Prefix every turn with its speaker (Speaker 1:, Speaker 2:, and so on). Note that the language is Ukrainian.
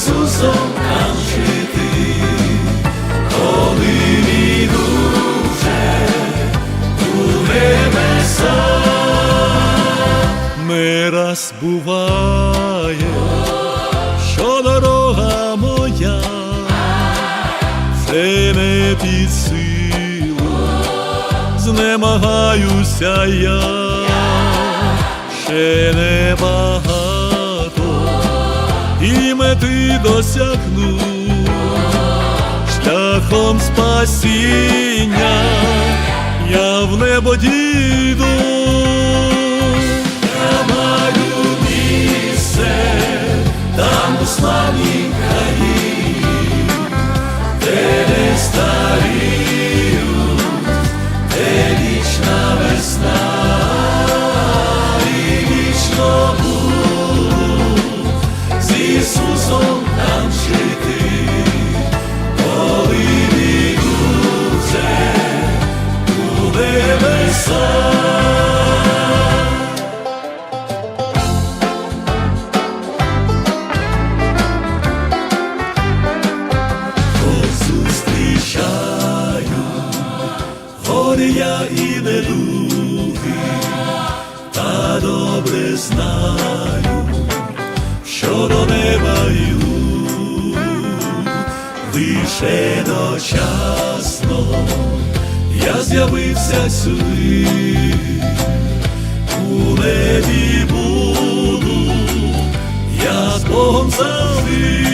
Speaker 1: Ісусом нам жити, коли війну вже у небеса ми раз буває, що дорога моя, це не під силу, знемагаюся я, ще не багато і мети досягну шляхом спасіння, я в небо діду. Я маю місце там у славі країні, Ісусом там жити, коли війду це у небеса. зустрічаю, горе я і недуги, та добре знаю, що до неба йду, лише дочасно я з'явився сюди, у небі буду, я з Богом завжди.